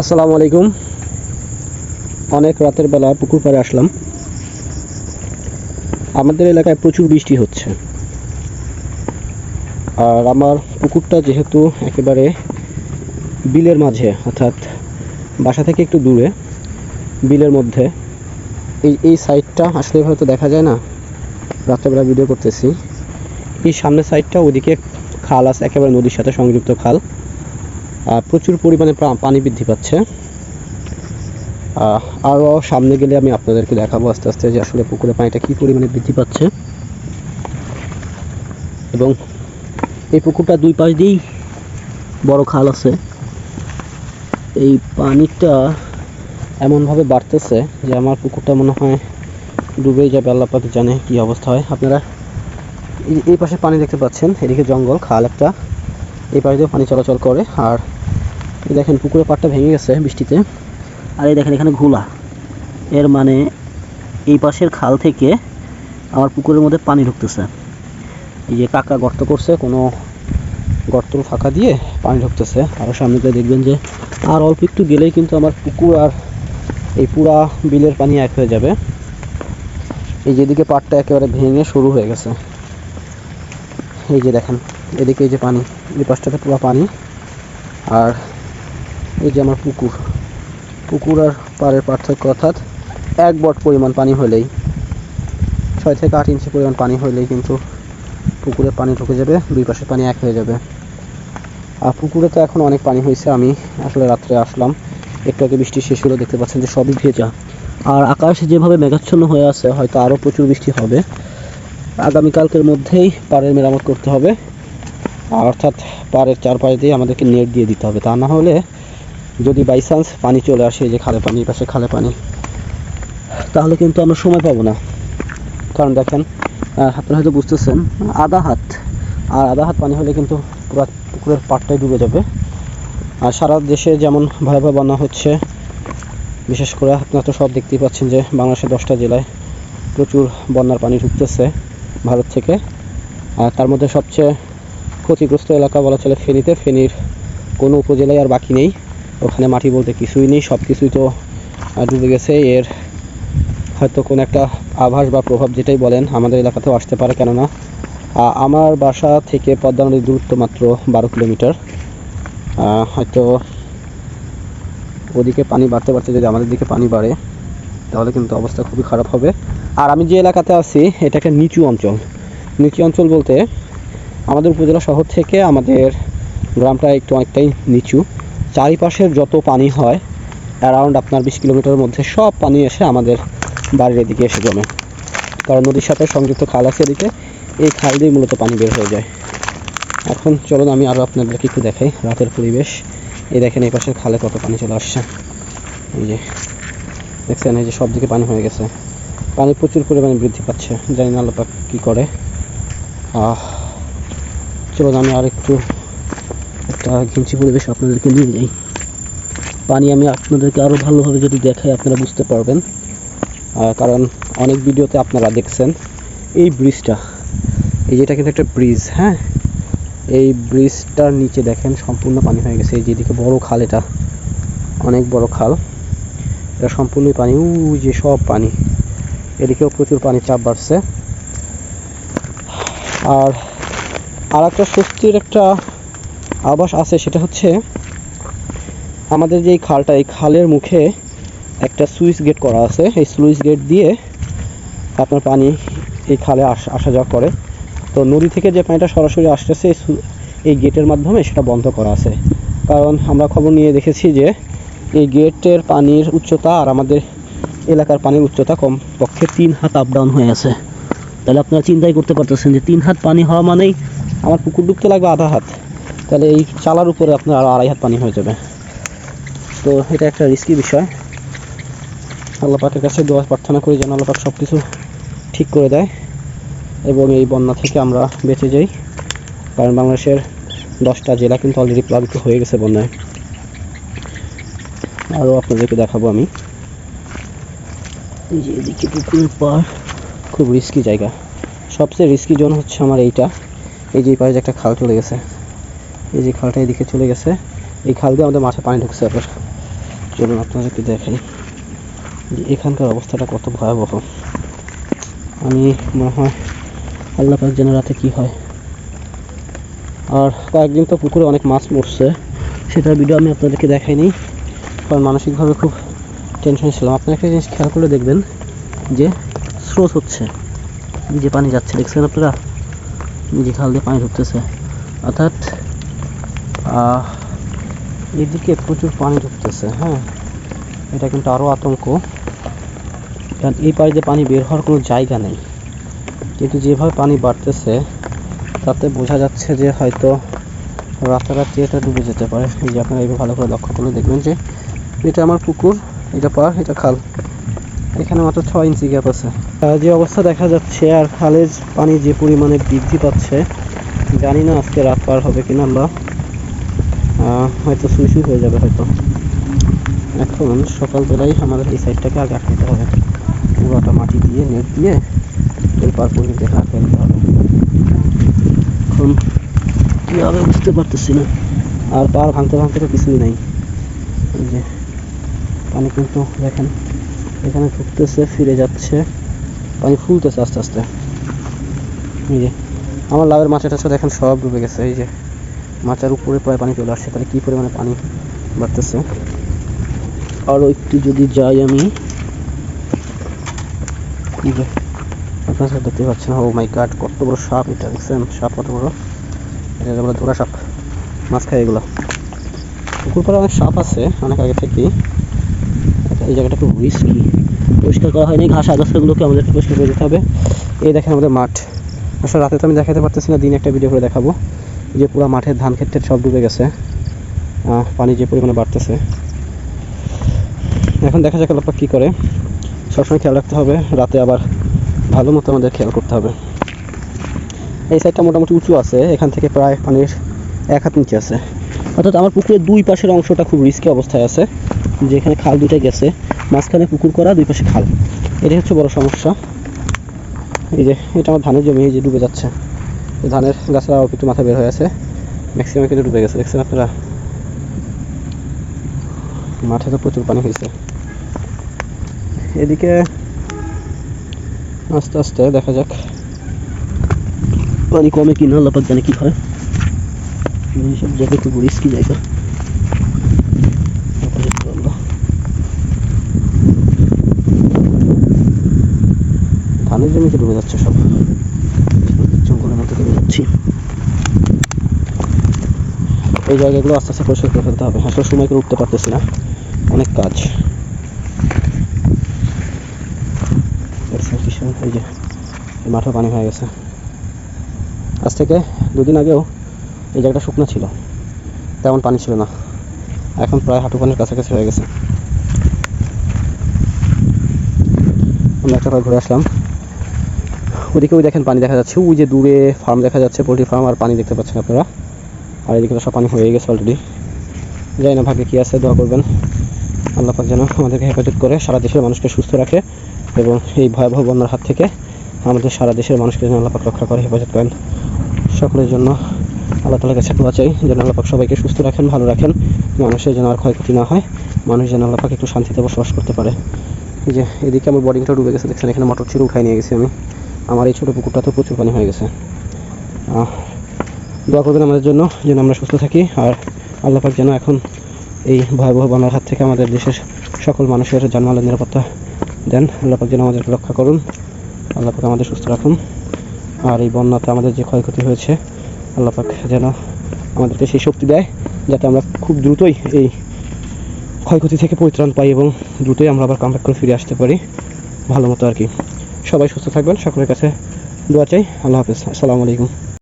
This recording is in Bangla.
আসসালামু আলাইকুম। অনেক রাতের বেলা পুকুর পাড়ে আসলাম। আমাদের এলাকায় প্রচুর বৃষ্টি হচ্ছে। আর আমার পুকুরটা যেহেতু একেবারে বিলের মাঝে, অর্থাৎ বাসা থেকে একটু দূরে, বিলের মধ্যে, এই এই সাইডটা আসলে হয়তো দেখা যায় না। রাত্রেবেলা ভিডিও করতেছি। এই সামনের সাইডটা ওদিকে খাল আছে, একেবারে নদীর সাথে সংযুক্ত খাল। প্রচুর পরিমাণে পানি বৃদ্ধি পাচ্ছে। আরও সামনে গেলে আমি আপনাদেরকে দেখাবো আস্তে আস্তে যে আসলে পুকুরে পানিটা কী পরিমাণে বৃদ্ধি পাচ্ছে। এবং এই পুকুরটা দুই পাশ দিয়েই বড় খাল আছে। এই পানিটা এমনভাবে বাড়তেছে যে আমার পুকুরটা মনে হয় ডুবেই যাবে আল্লাপাত জানে কি অবস্থা হয়। আপনারা এই- পাশে পানি দেখতে পাচ্ছেন, এদিকে জঙ্গল, খাল একটা। এই পাশ দিয়ে পানি চলাচল করে। আর দেখেন পুকুরের পাড়টা ভেঙে গেছে বৃষ্টিতে। আর এই দেখেন এখানে ঘোলা। এর মানে এই পাশের খাল থেকে আমার পুকুরের মধ্যে পানি ঢুকতেছে। এই যে কাকা গর্ত করছে, কোনো গর্ত ফাঁকা দিয়ে পানি ঢুকতেছে। আর সামনে গিয়ে দেখবেন যে আর অল্প একটু গেলেই কিন্তু আমার পুকুর আর এই পুরা বিলের পানি এক হয়ে যাবে। এই যেদিকে পাড়টা একেবারে ভেঙে শুরু হয়ে গেছে। এই যে দেখেন, এদিকে এই যে পানি, এই পাশটাতে পুরো পানি। আর এই যে আমার পুকুর। পুকুর আর পাড়ের পার্থক্য অর্থাৎ এক বট পরিমাণ পানি হলেই, ছয় থেকে আট ইঞ্চি পরিমাণ পানি হলেই কিন্তু পুকুরে পানি ঢুকে যাবে, দুই পাশে পানি এক হয়ে যাবে। আর পুকুরে তো এখন অনেক পানি হয়েছে, আমি আসলে রাত্রে আসলাম, একটু আগে বৃষ্টি শেষ হলো, দেখতে পাচ্ছেন যে সবই ভেজা। আর আকাশ যেভাবে মেঘাচ্ছন্ন হয়ে আছে, হয়তো আরও প্রচুর বৃষ্টি হবে। আগামীকালকের মধ্যেই পাড়ের মেরামত করতে হবে অর্থাৎ পাড়ের চারপাশ দিয়ে আমাদেরকে নেট দিয়ে দিতে হবে। তা না হলে যদি বাই চান্স পানি চলে আসে এই যে খালে পানি পাশে খালে পানি, তাহলে কিন্তু আমরা সময় পাবো না। কারণ দেখেন আপনারা হয়তো বুঝতেছেন, আধা হাত, আর আধা হাত পানি হলে কিন্তু পুরো পুকুরের পাড়টাই ডুবে যাবে। আর সারা দেশে যেমন ভয়াবহ বন্যা হচ্ছে, বিশেষ করে আপনারা তো সব দেখতেই পাচ্ছেন যে বাংলাদেশের দশটা জেলায় প্রচুর বন্যার পানি ঢুকতেছে ভারত থেকে। আর তার মধ্যে সবচেয়ে ক্ষতিগ্রস্ত এলাকা বলা চলে ফেনীতে। ফেনীর কোনো উপজেলায় আর বাকি নেই। ওখানে মাটি বলতে কিছুই নেই সব কিছুই তো ডুবে গেছে। এর হয়তো কোনো একটা আভাস বা প্রভাব যেটাই বলেন, আমাদের এলাকাতেও আসতে পারে কেননা আমার বাসা থেকে পদ্মা নদীর দূরত্ব মাত্র বারো কিলোমিটার। হয়তো ওদিকে পানি বাড়তে বাড়তে যদি আমাদের দিকে পানি বাড়ে, তাহলে কিন্তু অবস্থা খুবই খারাপ হবে। আর আমি যে এলাকাতে আছি, এটা একটা নিচু অঞ্চল। নিচু অঞ্চল বলতে আমাদের উপজেলা শহর থেকে আমাদের গ্রামটা একটু অনেকটাই নিচু। চারিপাশের যত পানি হয় অ্যারাউন্ড আপনার বিশ কিলোমিটারের মধ্যে সব পানি এসে আমাদের বাড়ির এদিকে এসে জমে। কারণ নদীর সাথে সংযুক্ত খাল আছে এদিকে, এই খাল দিয়ে মূলত পানি বের হয়ে যায়। এখন চলুন আমি আরও আপনাদেরকে একটু দেখাই রাতের পরিবেশ। এই দেখেন এই পাশের খালে কত পানি চলে আসছে। এই যে, দেখছেন এই যে সব দিকে পানি হয়ে গেছে। পানি প্রচুর পরিমাণে বৃদ্ধি পাচ্ছে। জানি না আল্লাপাক কী করে। চলুন আমি আর একটু একটা ঘিঞ্চি পরিবেশ আপনাদেরকে নিয়ে যাই। পানি আমি আপনাদেরকে আরও ভালোভাবে যদি দেখাই, আপনারা বুঝতে পারবেন। কারণ অনেক ভিডিওতে আপনারা দেখছেন এই ব্রিজটা। এই যেটা কিন্তু একটা ব্রিজ হ্যাঁ? এই ব্রিজটার নিচে দেখেন সম্পূর্ণ পানি হয়ে গেছে। এই যেদিকে বড় খাল এটা। অনেক বড় খাল। এটা সম্পূর্ণই পানি, উ, যে সব পানি। এদিকেও প্রচুর পানি চাপ বাড়ছে। আর আর একটা স্বস্তির একটা আবাস আছে, সেটা হচ্ছে আমাদের যে খালটা, এই খালের মুখে একটা সুইচ গেট করা আছে। এই সুইচ গেট দিয়ে আপনার পানি এই খালে আস- যাওয়া করে। তো নদী থেকে যে পানিটা সরাসরি আসতেছে, এই গেটের মাধ্যমে সেটা বন্ধ করা আছে। কারণ আমরা খবর নিয়ে দেখেছি যে এই গেটের পানির উচ্চতা আর আমাদের এলাকার পানির উচ্চতা কম পক্ষে তিন হাত আপ ডাউন হয়ে আছে। তাহলে আপনারা চিন্তাই করতে পারতেছেন যে তিন হাত পানি হওয়া মানেই আমার পুকুর ডুবতে লাগবে আধা হাত। তাহলে এই চালার উপরে আপনার আরও আড়াই হাত পানি হয়ে যাবে। তো এটা একটা রিস্কি বিষয়। আল্লাহ পাকের কাছে দোয়া প্রার্থনা করি যেন আল্লাহ পাক সব কিছু ঠিক করে দেয় এবং এই বন্যা থেকে আমরা বেঁচে যাই। কারণ বাংলাদেশের দশটা জেলা কিন্তু অলরেডি প্লাবিত হয়ে গেছে বন্যায়। আরও আপনাদেরকে দেখাবো আমি। এদিকে পুকুরের খুব রিস্কি জায়গা। সবচেয়ে রিস্কি জোন হচ্ছে আমার এইটা। এই যে পাশে একটা খাল চলে গেছে। এই যে খালটা এদিকে চলে গেছে। এই খাল দিয়ে আমাদের মাঠে পানি ঢুকছে আবার চলুন আপনাদেরকে দেখাই যে এখানকার অবস্থাটা কত ভয়াবহ। আমি মনে হয় আল্লাহ পাক যেন রাতে কী হয়। আর কয়েকদিন তো পুকুরে অনেক মাছ মরছে। সেটার ভিডিও আমি আপনাদেরকে দেখাইনি। কারণ মানসিকভাবে খুব টেনশনে ছিলাম। আপনারা একটা জিনিস খেয়াল করে দেখবেন যে স্রোত হচ্ছে। যে পানি যাচ্ছে, দেখছেন আপনারা? যে খাল দিয়ে পানি ঢুকতেছে। অর্থাৎ এদিকে প্রচুর পানি ঢুকতেছে হ্যাঁ? এটা কিন্তু আরও আতঙ্ক। কারণ এই পাড়ে যে পানি বের হওয়ার কোনো জায়গা নেই। কিন্তু যেভাবে পানি বাড়তেছে তাতে বোঝা যাচ্ছে যে হয়তো রাতারাতি এটা ডুবে যেতে পারে। এই যে আপনারা এইভাবে ভালো করে লক্ষ্য করলে দেখবেন যে এটা আমার পুকুর এটা পার এটা খাল। এখানে মাত্র ছয় ইঞ্চি গ্যাপ আছে। যে অবস্থা দেখা যাচ্ছে আর খালের পানি যে পরিমাণে বৃদ্ধি পাচ্ছে জানি না আজকে রাত পার হবে কিনা আহ, হয়তো সুই সুই হয়ে যাবে হয়তো। এখন সকালবেলায় আমাদের এই সাইডটাকে আগে আটকাতে হবে। পুরোটা মাটি দিয়ে, নেট দিয়ে এই পার পর্যন্ত আটকে দিতে হবে। এখন কী হবে বুঝতে পারতেছি না। আর পার ভাঙতে ভাঙতে তো কিছুই নাই। যে পানি কিন্তু দেখেন, এখানে ঢুকতেছে, ফিরে যাচ্ছে। পানি ফুলতেছে আস্তে আস্তে। এই যে, আমার লাভের মাছা টাছা দেখেন সব ডুবে গেছে, এই যে। মাচার উপরে প্রায় পানি চলে আসছে, তাহলে কী পরিমাণে পানি বাড়তেছে? আরও একটু যদি যাই আমি। দেখতে পাচ্ছেন ও মাই গাড কত বড় সাপ এটা, দেখছেন? সাপ কত বড়? এটা বলে ধরা সাপ, মাছ খায় এগুলো। পুকুর পাড়ে অনেক সাপ আছে, অনেক আগে থেকেই। এই জায়গাটা খুব রিস্কি পরিষ্কার করা হয়নি, ঘাস আগাছাগুলোকে আমাদের পরিষ্কার করে দিতে হবে। এই দেখেন আমাদের মাঠ। আসলে রাতে তো আমি দেখাতে পারতেছি না, দিন একটা ভিডিও করে দেখাবো। যে পুরো মাঠের ধান ক্ষেত্রে সব ডুবে গেছে পানি যে পরিমাণে বাড়তেছে। এখন দেখা যাক আল্লাপা কী করে। সবসময় খেয়াল রাখতে হবে, রাতে আবার ভালো মতো আমাদের খেয়াল করতে হবে। এই সাইডটা মোটামুটি উঁচু আছে, এখান থেকে প্রায় পানির এক হাত নিচে আছে। অর্থাৎ আমার পুকুরের দুই পাশের অংশটা খুব রিস্কি অবস্থায় আছে, যেখানে খাল দুটাই গেছে, মাঝখানে পুকুর করা, দুই পাশে খাল। এটাই হচ্ছে বড় সমস্যা। এই যে, এটা আমার ধানের জমি, এই যে ডুবে যাচ্ছে। ধানের গাছরা একটু মাথা বের হয়ে আছে। ম্যাক্সিমাম কিন্তু ডুবে গেছে। দেখছেন আপনারা? মাঠে তো প্রচুর পানি হয়েছে। এদিকে আস্তে আস্তে দেখা যাক পানি কমে কি না আল্লাপাক জানে কি হয়। এইসব জায়গা খুব রিস্কি জায়গা। ধানের জমিতে ডুবে যাচ্ছে সব। মধ্যে এই জায়গাগুলো আস্তে আস্তে পরিষ্কার করে ফেলতে হবে। আসলে সময় করে উঠতে পারতেছি না। অনেক কাজ। এই মাঠে পানি হয়ে গেছে। আজ থেকে দুদিন আগেও এই জায়গাটা শুকনো ছিল। তেমন পানি ছিল না। এখন প্রায় হাঁটু পানির কাছাকাছি হয়ে গেছে। আমরা একটা ঘুরে আসলাম। ওদিকে ওই দেখেন পানি দেখা যাচ্ছে। ওই যে দূরে ফার্ম দেখা যাচ্ছে, পোলট্রি ফার্ম আর পানি দেখতে পাচ্ছেন আপনারা। আর এদিকে তো সব পানি হয়ে গেছে অলরেডি যাই না, ভাগ্যে কী আছে, দোয়া করবেন। আল্লাহ পাক যেন আমাদেরকে হেফাজত করে, সারা দেশের মানুষকে সুস্থ রাখে এবং এই ভয়াবহ বন্যার হাত থেকে আমাদের সারা দেশের মানুষকে যেন আল্লাহ পাক রক্ষা করে, হেফাজত করেন। সকলের জন্য আল্লাহ তালার কাছে দোয়া চাই, যেন আল্লাহ পাক সবাইকে সুস্থ রাখেন, ভালো রাখেন। মানুষের যেন আর ক্ষয়ক্ষতি না হয়, মানুষ যেন আল্লাহ পাক একটু শান্তিতে বসবাস করতে পারে। যে, এদিকে আমার বোর্ডিংটা ডুবে গেছে, দেখছেন এখানে মোটর ছিল উঠাই নিয়ে গেছি আমি। আমার এই ছোটো পুকুরটাতে প্রচুর পানি হয়ে গেছে। দোয়া করবেন আমাদের জন্য যেন আমরা সুস্থ থাকি আর আল্লাহ পাক যেন এখন এই ভয়াবহ বন্যার হাত থেকে আমাদের দেশের সকল মানুষের জানমালের নিরাপত্তা দেন। আল্লাহ পাক যেন আমাদেরকে রক্ষা করুন। আল্লাহ পাক আমাদের সুস্থ রাখুন। আর এই বন্যাতে আমাদের যে ক্ষয়ক্ষতি হয়েছে, আল্লাহ পাক যেন আমাদেরকে সেই শক্তি দেয় যাতে আমরা খুব দ্রুতই এই ক্ষয়ক্ষতি থেকে পরিত্রাণ পাই এবং দ্রুতই আমরা আবার কামব্যাক করে ফিরে আসতে পারি। ভালো মতো আর কি। সবাই সুস্থ থাকবেন সকলের কাছে দোয়া চাই। আল্লাহ হাফেজ। আসসালামু আলাইকুম।